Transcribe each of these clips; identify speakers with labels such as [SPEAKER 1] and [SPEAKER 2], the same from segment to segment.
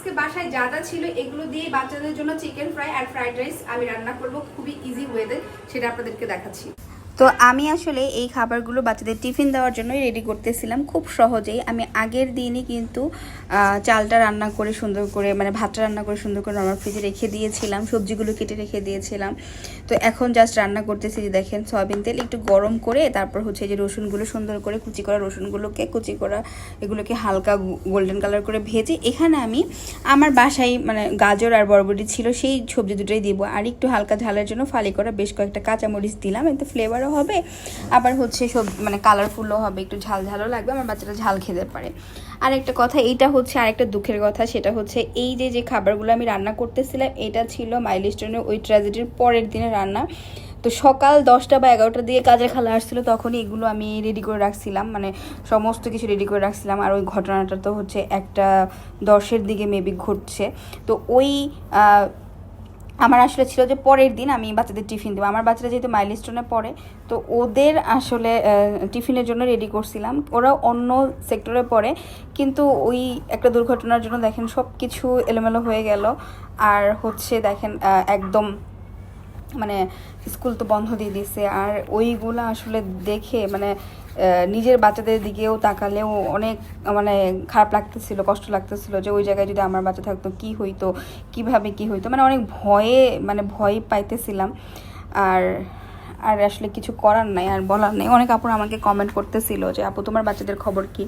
[SPEAKER 1] আজকে বাসায় যা যা ছিল, এগুলো দিয়ে বাচ্চাদের জন্য চিকেন ফ্রাই আর ফ্রাইড রাইস আমি রান্না করব। খুবই ইজি ওয়েতে সেটা আপনাদেরকে দেখাচ্ছি।
[SPEAKER 2] তো আমি আসলে এই খাবারগুলো বাচ্চাদের টিফিন দেওয়ার জন্যই রেডি করতেছিলাম। খুব সহজেই আমি আগের দিনই কিন্তু চালটা রান্না করে সুন্দর করে মানে ভাতটা রান্না করে সুন্দর করে নর্মাল ফ্রিজে রেখে দিয়েছিলাম, সবজিগুলো কেটে রেখে দিয়েছিলাম। তো এখন জাস্ট রান্না করতেছি যে দেখেন, সয়াবিন তেল একটু গরম করে, তারপর হচ্ছে যে রসুনগুলো সুন্দর করে কুচি করা রসুনগুলোকে, কুচি করা এগুলোকে হালকা গোল্ডেন কালার করে ভেজে এখানে আমি আমার বাসায় মানে গাজর আর বরবটি ছিল, সেই সবজি দুটোই দিব। আর একটু হালকা ঝালের জন্য ফালি করা বেশ কয়েকটা কাঁচামরিচ দিলাম, এতে ফ্লেভারও হবে। আবার হচ্ছে সব মানে কালারফুলও হবে, একটু ঝাল ঝালও লাগবে, আমার বাচ্চারা ঝাল খেতে পারে। আর একটা কথা, এইটা হচ্ছে আরেকটা দুঃখের কথা, সেটা হচ্ছে এই যে যে খাবারগুলো আমি রান্না করতেছিলাম, এটা ছিল মাইলস্টোনের ওই ট্র্যাজেডির পরের দিনে রান্না। তো সকাল দশটা বা এগারোটার দিকে কাজের খালা আসছিল, তখনই এগুলো আমি রেডি করে রাখছিলাম মানে সমস্ত কিছু রেডি করে রাখছিলাম। আর ওই ঘটনাটা তো হচ্ছে একটা দশের দিকে মেবি ঘটছে। তো ওই আমার আসলে ছিল যে পরের দিন আমি বাচ্চাদের টিফিন দেবো। আমার বাচ্চারা যেহেতু মাইলস্টোনে পড়ে, তো ওদের আসলে টিফিনের জন্য রেডি করছিলাম। ওরা অন্য সেক্টরে পড়ে, কিন্তু ওই একটা দুর্ঘটনার জন্য দেখেন সব কিছু এলোমেলো হয়ে গেল। আর হচ্ছে দেখেন একদম মানে স্কুল তো বন্ধ দিয়ে দিছে আর ওইগুলো আসলে দেখে মানে নিজের বাচ্চাদের দিকেও তাকালেও অনেক মানে খারাপ লাগতেছিল, কষ্ট লাগতেছিল যে ওই জায়গায় যদি আমার বাচ্চা থাকতো, কি হইতো? কীভাবে কি হইতো? মানে অনেক ভয়ে মানে ভয় পাইতেছিলাম। আর আর আসলে কিছু করার নাই আর বলার নেই। অনেক আপুর আমাকে কমেন্ট করতেছিল যে, আপু, তোমার বাচ্চাদের খবর কি?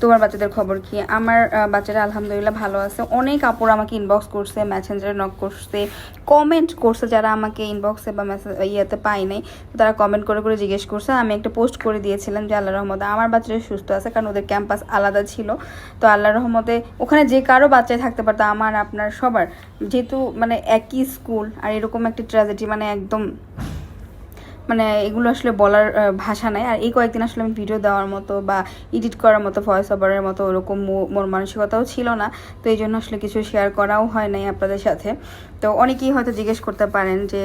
[SPEAKER 2] তোমার বাচ্চাদের খবর কি? আমার বাচ্চারা আলহামদুলিল্লাহ ভালো আছে। অনেক আপুর আমাকে ইনবক্স করছে মেসেঞ্জারে নক করছে কমেন্ট করছে যারা আমাকে ইনবক্সে বা মেসেজ ইয়েতে পাই নাই। তারা কমেন্ট করে করে জিজ্ঞেস করছে। আমি একটা পোস্ট করে দিয়েছিলাম যে আল্লাহ রহমতে আমার বাচ্চারা সুস্থ আছে কারণ ওদের ক্যাম্পাস আলাদা ছিল। তো আল্লাহ রহমতে ওখানে যে কারও বাচ্চায় থাকতে পারতো, আমার, আপনার, সবার। যেহেতু মানে একই স্কুল আর এরকম একটা ট্র্যাজেডি মানে একদম মানে এগুলো আসলে বলার ভাষা নাই। আর এই কয়েকদিন আসলে আমি ভিডিও দেওয়ার মতো বা এডিট করার মতো ভয়েস ওভারের মতো ওরকম মোর মানসিকতাও ছিল না। তো এই জন্য আসলে কিছু শেয়ার করাও হয় নাই আপনাদের সাথে। তো অনেকেই হয়তো জিজ্ঞেস করতে পারেন যে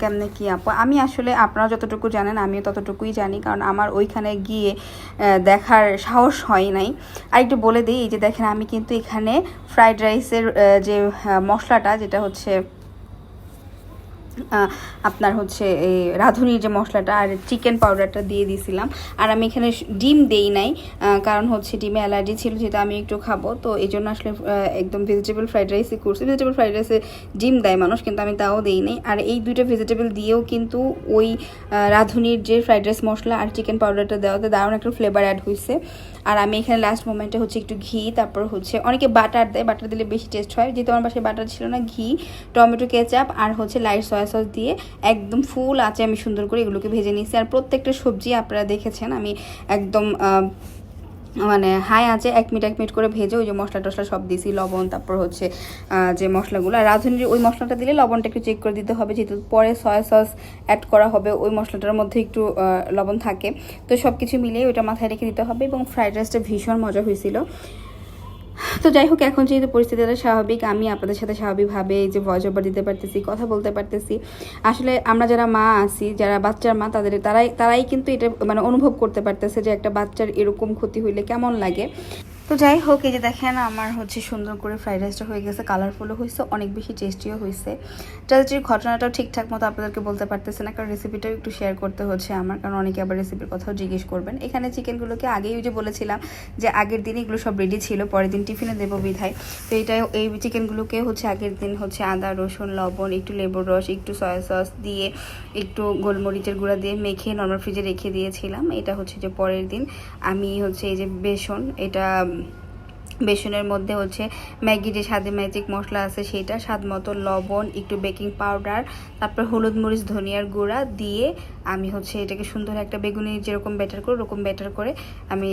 [SPEAKER 2] কেমনে কি আপু? আমি আসলে আপনারা যতটুকু জানেন, আমিও ততটুকুই জানি। কারণ আমার ওইখানে গিয়ে দেখার সাহস হয় নাই। আর একটু বলে দিই, এই যে দেখেন, আমি কিন্তু এখানে ফ্রাইড রাইসের যে মশলাটা, যেটা হচ্ছে আপনার হচ্ছে এই রাঁধুনির যে মশলাটা আর চিকেন পাউডারটা দিয়ে দিয়েছিলাম আর আমি এখানে ডিম দেই নাই কারণ হচ্ছে ডিমে অ্যালার্জি ছিল যেটা আমি একটু খাব, তো এই জন্য আসলে একদম ভেজিটেবল ফ্রাইড রাইসই করছি। ভেজিটেবল ফ্রাইড রাইসে ডিম দেয় মানুষ, কিন্তু আমি তাও দেই নাই। আর এই দুইটা ভেজিটেবল দিয়েও কিন্তু ওই রাঁধুনির যে ফ্রাইড রাইস মশলা আর চিকেন পাউডারটা দেওয়াতে দারুণ একটা ফ্লেভার অ্যাড হয়েছে আর আমি এখানে লাস্ট মোমেন্টে হচ্ছে একটু ঘি, তারপর হচ্ছে অনেকে বাটার দেয় বাটার দিলে বেশি টেস্ট হয়। যেহেতু আমার বাসায় বাটার ছিল না, ঘি, টমেটো কেচাপ আর হচ্ছে লাইট সয়া সস দিয়ে একদম ফুল আছে আমি সুন্দর করে এগুলোকে ভেজে নিয়েছি। আর প্রত্যেকটা সবজি আপনারা দেখেছেন, আমি একদম মানে হাই আছে এক মিনিট এক মিনিট করে ভেজে ওই যে মশলা টশলা সব দিয়েছি, লবণ, তারপর হচ্ছে যে মশলাগুলো। আর রাঁধুনির ওই মশলাটা দিলে লবণটা একটু চেক করে দিতে হবে, যেহেতু পরে সয়া সস অ্যাড করা হবে, ওই মশলাটার মধ্যে একটু লবণ থাকে। তো সব কিছু মিলিয়ে ওইটা মাথায় রেখে দিতে হবে এবং ফ্রাইড রাইসটা ভীষণ মজা হয়েছিল। তো যাই হোক, এখন যেহেতু পরিস্থিতিটা স্বাভাবিক, আমি আপনাদের সাথে স্বাভাবিকভাবে যে ভয়েস ওভার দিতে পারতেছি, কথা বলতে পারতেছি। আসলে আমরা যারা মা আছি, যারা বাচ্চার মা, তাদের, তারাই তারাই কিন্তু এটা মানে অনুভব করতে পারতেছে যে একটা বাচ্চার এরকম ক্ষতি হইলে কেমন লাগে। তো যাই হোক, এই যে দেখেন আমার হচ্ছে সুন্দর করে ফ্রাইড রাইসটা হয়ে গেছে কালারফুলও হয়েছে, অনেক বেশি টেস্টিও হয়েছে। ট্রাজেডির ঘটনাটাও ঠিকঠাক মতো আপনাদেরকে বলতে পারতেছে না, কারণ রেসিপিটাও একটু শেয়ার করতে হচ্ছে আমার, কারণ অনেকে আবার রেসিপির কথাও জিজ্ঞেস করবেন। এখানে চিকেনগুলোকে আগেই যে বলেছিলাম যে আগের দিন এগুলো সব রেডি ছিল, পরের দিন টিফিনে দেবো বিধায়। তো এটা এই চিকেনগুলোকে হচ্ছে আগের দিন হচ্ছে আদা, রসুন, লবণ, একটু লেবুর রস, একটু সয়া সস দিয়ে একটু গোলমরিচের গুঁড়া দিয়ে মেখে নর্মাল ফ্রিজে রেখে দিয়েছিলাম। এটা হচ্ছে যে পরের দিন। আমি হচ্ছে এই যে বেসন, এটা বেসনের মধ্যে হচ্ছে ম্যাগি যে স্বাদে ম্যাজিক মশলা আছে সেটা, স্বাদ মতো লবণ, একটু বেকিং পাউডার তারপর হলুদ মরিচ, ধনিয়ার গুঁড়া দিয়ে আমি হচ্ছে এটাকে সুন্দর একটা বেগুনি যেরকম ব্যাটার করে ওরকম ব্যাটার করে আমি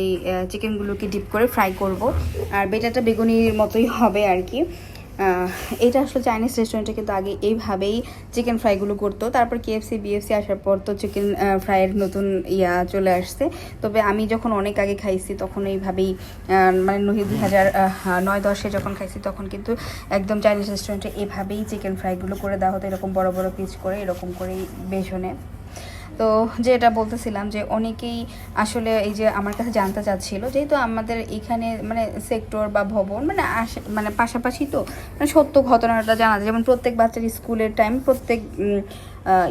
[SPEAKER 2] চিকেনগুলোকে ডিপ করে ফ্রাই করব। আর বেটারটা বেগুনির মতোই হবে আর কি। এটা আসলে চাইনিজ রেস্টুরেন্টে কিন্তু আগে এইভাবেই চিকেন ফ্রাইগুলো করতো। তারপর কেএফসি বিএফসি আসার পর তো চিকেন ফ্রাইয়ের নতুন ইয়া চলে আসছে। তবে আমি যখন অনেক আগে খাইছি তখন এইভাবেই মানে দুই হাজার নয় দশে যখন খাইছি তখন কিন্তু একদম চাইনিজ রেস্টুরেন্টে এভাবেই চিকেন ফ্রাইগুলো করে দেওয়া হতো। এরকম বড় বড় পিস করে এরকম করেই বেসনে তো যেটা বলতেছিলাম যে অনেকেই আসলে এই যে আমার কাছে জানতে চাচ্ছিল, যেহেতু আমাদের এখানে মানে সেক্টর বা ভবন মানে মানে পাশাপাশি তো মানে সত্য ঘটনাটা জানা যায়। যেমন প্রত্যেক বাচ্চার স্কুলের টাইম প্রত্যেক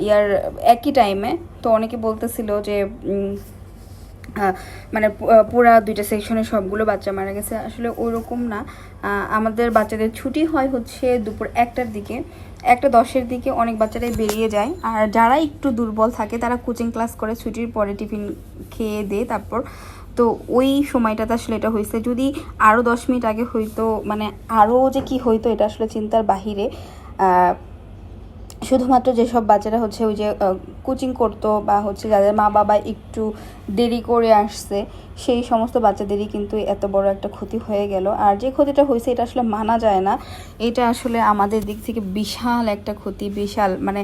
[SPEAKER 2] ইয়ার একই টাইমে তো অনেকে বলতেছিল যে মানে পুরা দুইটা সেকশনে সবগুলো বাচ্চা মারা গেছে। আসলে ওরকম না। আমাদের বাচ্চাদের ছুটি হয় হচ্ছে দুপুর একটার দিকে। একটা দশের দিকে অনেক বাচ্চারাই বেরিয়ে যায়। আর যারা একটু দুর্বল থাকে, তারা কোচিং ক্লাস করে ছুটির পরে টিফিন খেয়ে দেয় তারপর তো ওই সময়টাতে আসলে এটা হয়েছে। যদি আরও দশ মিনিট আগে হইতো মানে আরও যে কি হইতো, এটা আসলে চিন্তার বাহিরে। শুধুমাত্র যেসব বাচ্চারা হচ্ছে ওই যে কোচিং করতো বা হচ্ছে যাদের মা বাবা একটু দেরি করে আসছে, সেই সমস্ত বাচ্চাদেরই কিন্তু এত বড় একটা ক্ষতি হয়ে গেল। আর যে ক্ষতিটা হয়েছে এটা আসলে মানা যায় না। এটা আসলে আমাদের দিক থেকে বিশাল একটা ক্ষতি, বিশাল মানে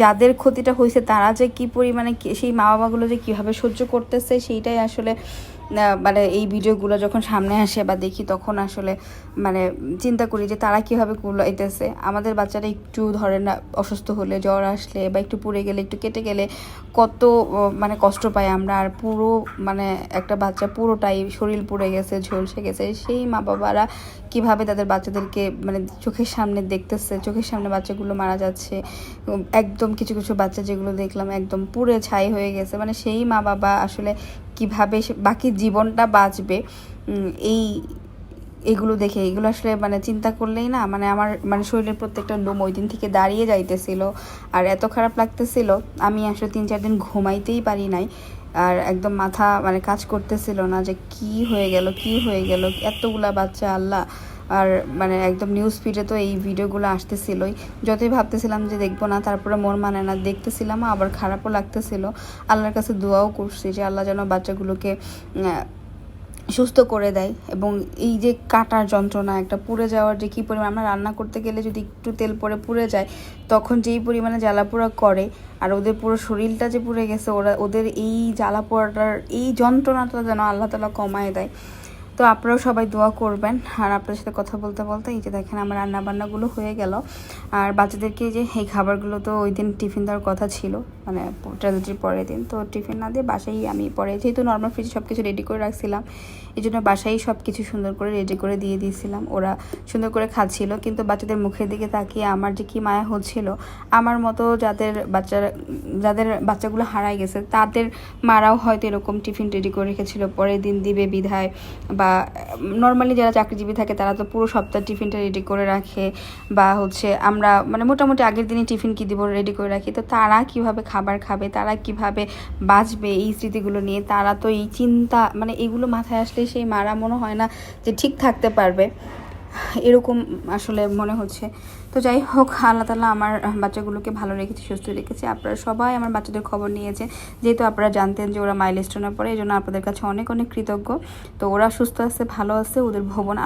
[SPEAKER 2] যাদের ক্ষতিটা হয়েছে তারা যে কি পরিমাণে সেই মা বাবাগুলো যে কীভাবে সহ্য করতেছে সেইটাই আসলে মানে এই ভিডিওগুলো যখন সামনে আসে বা দেখি তখন আসলে মানে চিন্তা করি যে তারা কীভাবে কুলাইতেছে। আমাদের বাচ্চারা একটু ধরেন না, অসুস্থ হলে, জ্বর আসলে বা একটু পুড়ে গেলে, একটু কেটে গেলে কত মানে কষ্ট পাই আমরা। আর পুরো মানে একটা বাচ্চা পুরোটাই শরীর পুড়ে গেছে, ঝলসে গেছে। সেই মা বাবারা কীভাবে তাদের বাচ্চাদেরকে মানে চোখের সামনে দেখতেছে? চোখের সামনে বাচ্চাগুলো মারা যাচ্ছে। একদম কিছু কিছু বাচ্চা যেগুলো দেখলাম একদম পুড়ে ছাই হয়ে গেছে। মানে সেই মা বাবা আসলে কীভাবে বাকি জীবনটা বাঁচবে এই এগুলো দেখে, এগুলো আসলে মানে চিন্তা করলেই না মানে আমার মানে শরীরের প্রত্যেকটা লোম ওই দিন থেকে দাঁড়িয়ে যাইতেছিল। আর এত খারাপ লাগতেছিল, আমি আসলে তিন চার দিন ঘুমাইতেই পারি নাই। আর একদম মাথা মানে কাজ করতেছিল না যে কি হয়ে গেল, কি হয়ে গেল, এতগুলা বাচ্চা, আল্লাহ। আর মানে একদম নিউজ ফিডে তো এই ভিডিওগুলো আসতেছিলই। যতই ভাবতেছিলাম যে দেখব না, তারপরে মন মানে না, দেখতেছিলাম, আবার খারাপও লাগতেছিল। আল্লাহর কাছে দোয়াও করছি যে আল্লাহ যেন বাচ্চাগুলোকে সুস্থ করে দেয় এবং এই যে কাটার যন্ত্রণা, একটা পুড়ে যাওয়ার যে কী পরিমাণ, আমরা রান্না করতে গেলে যদি একটু তেল পরে পুড়ে যায়, তখন যেই পরিমাণে জ্বালা পোড়া করে আর ওদের পুরো শরীরটা যে পুড়ে গেছে, ওরা, ওদের এই জ্বালা পোড়াটার এই যন্ত্রণাটা যেন আল্লাহ তালা কমায় দেয়। তো আপনারাও সবাই দোয়া করবেন। আর আপনার সাথে কথা বলতে বলতে এই যে দেখেন আমার রান্না বান্নাগুলো হয়ে গেল। আর বাচ্চাদেরকে যে এই খাবারগুলো তো ওই দিন টিফিন দেওয়ার কথা ছিল মানে ট্র্যাজেডির পরের দিন। তো টিফিন না দিয়ে বাসায় আমি পরে, যেহেতু নর্মাল ফ্রিজে সব কিছু রেডি করে রাখছিলাম এই জন্য বাসায় সব কিছু সুন্দর করে রেডি করে দিয়ে দিয়েছিলাম। ওরা সুন্দর করে খাচ্ছিল, কিন্তু বাচ্চাদের মুখের দিকে তাকিয়ে আমার যে কি মায়া হচ্ছিল, আমার মতো যাদের বাচ্চারা, যাদের বাচ্চাগুলো হারায় গেছে, তাদের মারাও হয়তো এরকম টিফিন রেডি করে রেখেছিল। পরের দিন দিবে বিধায়, বা নর্মালি যারা চাকরিজীবী থাকে, তারা তো পুরো সপ্তাহ টিফিনটা রেডি করে রাখে, বা হচ্ছে আমরা মানে মোটামুটি আগের দিনই টিফিন কি দিব রেডি করে রাখি। তো তারা কীভাবে খাবার খাবে, তারা কীভাবে বাঁচবে এই স্মৃতিগুলো নিয়ে, তারা তো এই চিন্তা মানে এগুলো মাথায় আসলে সেই মারা মনে হয় না যে ঠিক থাকতে পারবে। এরকম আসলে মনে হচ্ছে। তো যাই হোক, আল্লাহ তালা আমার বাচ্চাগুলোকে ভালো রেখেছে, সুস্থ রেখেছে। আপনারা সবাই আমার বাচ্চাদের খবর নিয়েছে। যেহেতু আপনারা জানতেন যে ওরা মাইলস্টোনে পড়ে এই জন্য আপনাদের কাছে অনেক অনেক কৃতজ্ঞ। তো ওরা সুস্থ আছে, ভালো আছে, ওদের ভবন